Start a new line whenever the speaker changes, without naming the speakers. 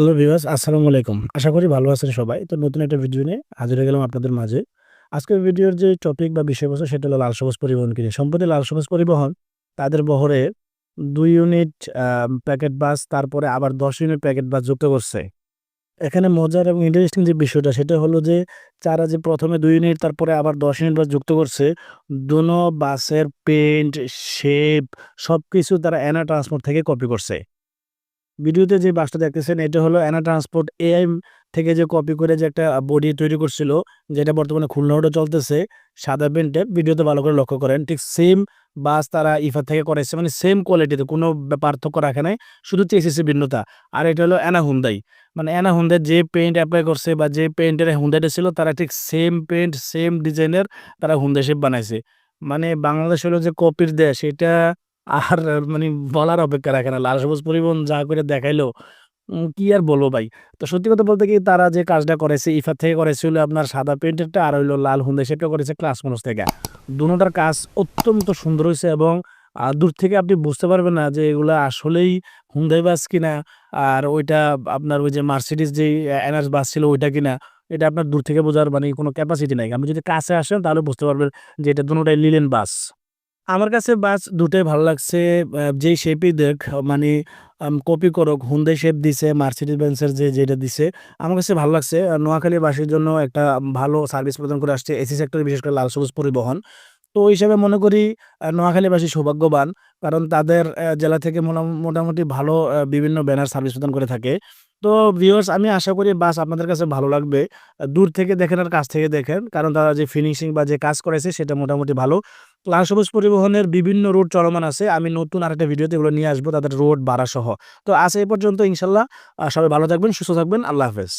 Hello viewers, আসসালামু আলাইকুম। আশা করি ভালো আছেন সবাই। তো নতুন একটা ভিডিও নিয়ে হাজির হয়ে গেলাম আপনাদের মাঝে। আজকের ভিডিওর যে টপিক বা বিষয়বস্তু, সেটা হলো লাল সবুজ পরিবহনকে নিয়ে। সম্প্রতি লাল সবুজ পরিবহন, তাদের বহরে দুই ইউনিট প্যাকেট বাস তারপরে আবার দশ ইউনিট প্যাকেট বাস যুক্ত করছে। এখানে মজার এবং ইন্টারেস্টিং যে বিষয়টা, সেটা হলো যে তারা যে প্রথমে দুই ইউনিট তারপরে আবার দশ ইউনিট বাস যুক্ত করছে, দুনো বাসের পেন্ট শেপ সব কিছু তারা অ্যানা ট্রান্সপোর্ট থেকে কপি করছে। ভিডিওতে যে বাসটা দেখতেছেন, এটা হলো অ্যানা ট্রান্সপোর্ট এআই থেকে যে কপি করে যে একটা বডি তৈরি করছিল, যেটা বর্তমানে খুলনা রোডে চলতেছে, সাদা পেন্টের ভিডিওতে ভালো করে লক্ষ্য করেন, ঠিক সেম বাস তারা ইফা থেকে করেছে মানে সেম কোয়ালিটিতে কোনো পার্থক্য রাখে নাই, শুধু চেসিসে ভিন্নতা। আর এটা হলো অ্যানা হুন্দাই মানে অ্যানা হুন্দাই যে পেন্ট অ্যাপ্লাই করছে বা যে পেন্টের হুন্দাইটা ছিল, তারা ঠিক সেম পেন্ট সেম ডিজাইনের তারা হুন্দাই শেপ বানাইছে। মানে বাংলাদেশ হলো যে কপির দেশ, এটা আর মানে বলার অপেক্ষা রাখে না। লাল সবুজ পরিবহন যা করে দেখাইলো কি আর বলব ভাই? তো সত্যি কথা বলতে কি তারা যে কাজটা করেছে ইফার থেকে করেছিল আপনার সাদা পেন্টেরটা আর হইল লাল হুন্দে সেটা করেছে ক্লাস মানুষ থেকে। দুটার কাজ অত্যন্ত সুন্দর হয়েছে এবং দূর থেকে আপনি বুঝতে পারবেন না যে এগুলা আসলেই হুন্দাই বাস কিনা আর ওইটা আপনার ওই যে মার্সিডিস যে এনআরস বাস ছিল ওইটা কিনা, এটা আপনার দূর থেকে বোঝার মানে কোনো ক্যাপাসিটি নাই। আপনি যদি কাছে আসেন তাহলে বুঝতে পারবেন যে এটা দুটাই লিলেন বাস। আমার কাছে বাস দুটোই ভালো লাগছে। যেই শেপই দেখ মানে কপি করক হুন্দে শেপ দিছে মার্সিডিজ বেন্সের যে যেটা দিছে, আমার কাছে ভালো লাগছে। নোয়াখালী বাসীর জন্য একটা ভালো সার্ভিস প্রদান করে আসছে এসি সেক্টরে বিশেষ করে লাল সবুজ পরিবহন। তো ওই হিসাবে মনে করি নোয়াখালীবাসী সৌভাগ্যবান, কারণ তাদের জেলা থেকে মোটাম- মোটামুটি ভালো বিভিন্ন ব্যানার সার্ভিস প্রদান করে থাকে। তো ভিউয়ার্স আমি আশা করি বাস আপনাদের কাছে ভালো লাগবে। দূর থেকে দেখেন আর কাছ থেকে দেখেন, কারণ তারা যে ফিনিশিং বা যে কাজ করেছে, সেটা মোটামুটি ভালো। লাল সবুজ পরিবহনের বিভিন্ন রুট চলমান আছে। আমি নতুন আর একটা ভিডিওতে এগুলো নিয়ে আসব, তাদের রোড বাড়া সহ তো আজ এই পর্যন্ত, ইনশাল্লাহ। সবাই ভালো থাকবেন, সুস্থ থাকবেন। আল্লাহ হাফেজ।